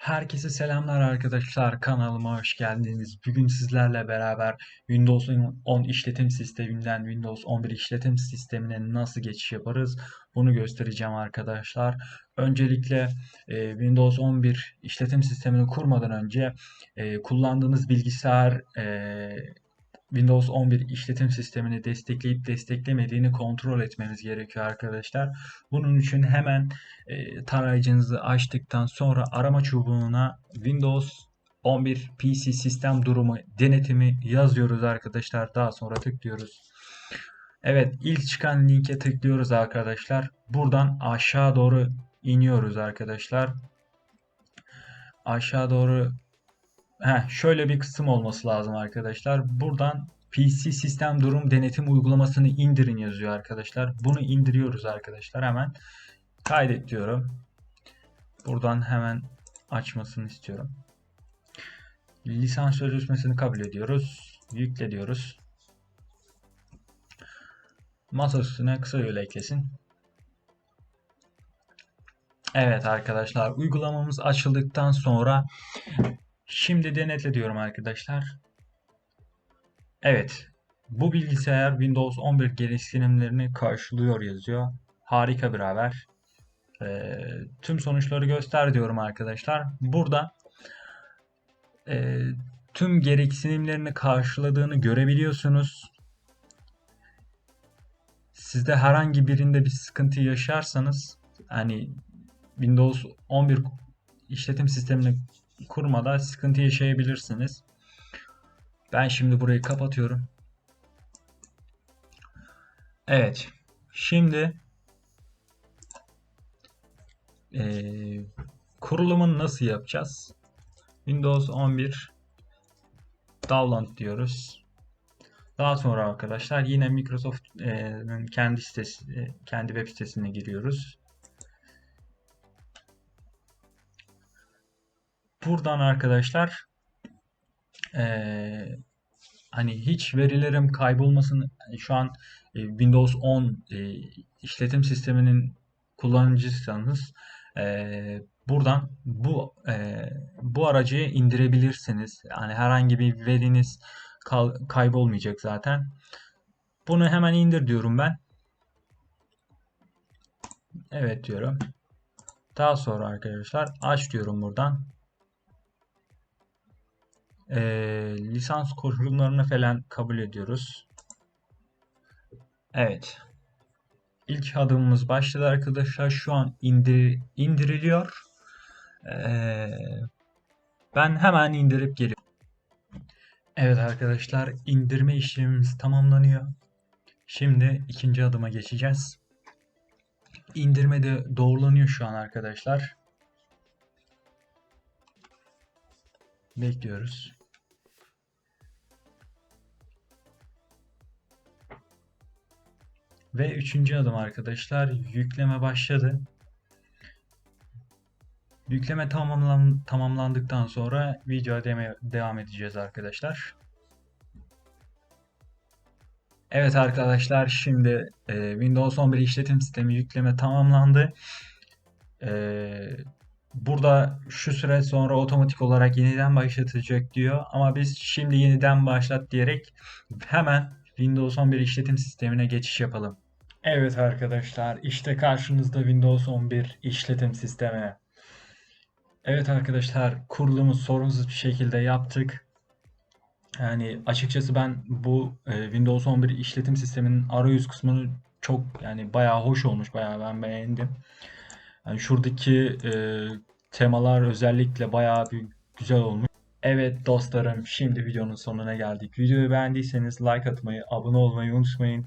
Herkese selamlar arkadaşlar. Kanalıma hoş geldiniz. Bugün sizlerle beraber Windows 10 işletim sisteminden Windows 11 işletim sistemine nasıl geçiş yaparız bunu göstereceğim arkadaşlar. Öncelikle e, Windows 11 işletim sistemini kurmadan önce e, kullandığınız bilgisayar e, Windows 11 işletim sistemini destekleyip desteklemediğini kontrol etmeniz gerekiyor arkadaşlar. Bunun için hemen e, tarayıcınızı açtıktan sonra arama çubuğuna Windows 11 PC sistem durumu denetimi yazıyoruz arkadaşlar. Daha sonra tıklıyoruz. Evet ilk çıkan linke tıklıyoruz arkadaşlar. Buradan aşağı doğru iniyoruz arkadaşlar. Aşağı doğru Heh, şöyle bir kısım olması lazım arkadaşlar. Buradan PC sistem durum denetim uygulamasını indirin yazıyor arkadaşlar. Bunu indiriyoruz arkadaşlar hemen. Kaydet diyorum. Buradan hemen açmasını istiyorum. Lisans sözleşmesini kabul ediyoruz. Yükle diyoruz. Masa üstüne kısa yol eklesin. Evet arkadaşlar uygulamamız açıldıktan sonra Şimdi denetle diyorum arkadaşlar. Evet. Bu bilgisayar Windows 11 gereksinimlerini karşılıyor yazıyor. Harika bir haber. Ee, tüm sonuçları göster diyorum arkadaşlar. Burada e, tüm gereksinimlerini karşıladığını görebiliyorsunuz. Sizde herhangi birinde bir sıkıntı yaşarsanız hani Windows 11 işletim sistemini kurmada sıkıntı yaşayabilirsiniz. Ben şimdi burayı kapatıyorum. Evet. Şimdi e, kurulumunu nasıl yapacağız? Windows 11 download diyoruz. Daha sonra arkadaşlar yine Microsoft'un kendi sitesi, kendi web sitesine giriyoruz. Buradan arkadaşlar ee, hani hiç verilerim kaybolmasın şu an e, Windows 10 e, işletim sisteminin kullanıcısınız e, buradan bu e, bu aracı indirebilirsiniz. Yani herhangi bir veriniz kaybolmayacak zaten. Bunu hemen indir diyorum ben. Evet diyorum. Daha sonra arkadaşlar aç diyorum buradan e, lisans koşullarını falan kabul ediyoruz. Evet. İlk adımımız başladı arkadaşlar. Şu an indir, indiriliyor. Ee, ben hemen indirip geliyorum. Evet arkadaşlar indirme işlemimiz tamamlanıyor. Şimdi ikinci adıma geçeceğiz. İndirme de doğrulanıyor şu an arkadaşlar. Bekliyoruz. Ve üçüncü adım arkadaşlar yükleme başladı. Yükleme tamamlan tamamlandıktan sonra videoya devam edeceğiz arkadaşlar. Evet arkadaşlar şimdi e, Windows 11 işletim sistemi yükleme tamamlandı. E, burada şu süre sonra otomatik olarak yeniden başlatacak diyor. Ama biz şimdi yeniden başlat diyerek hemen Windows 11 işletim sistemine geçiş yapalım. Evet arkadaşlar işte karşınızda Windows 11 işletim sistemi. Evet arkadaşlar kurulumu sorunsuz bir şekilde yaptık. Yani açıkçası ben bu e, Windows 11 işletim sisteminin arayüz kısmını çok yani bayağı hoş olmuş bayağı ben beğendim. Yani şuradaki e, temalar özellikle bayağı bir güzel olmuş. Evet dostlarım şimdi videonun sonuna geldik. Videoyu beğendiyseniz like atmayı, abone olmayı unutmayın.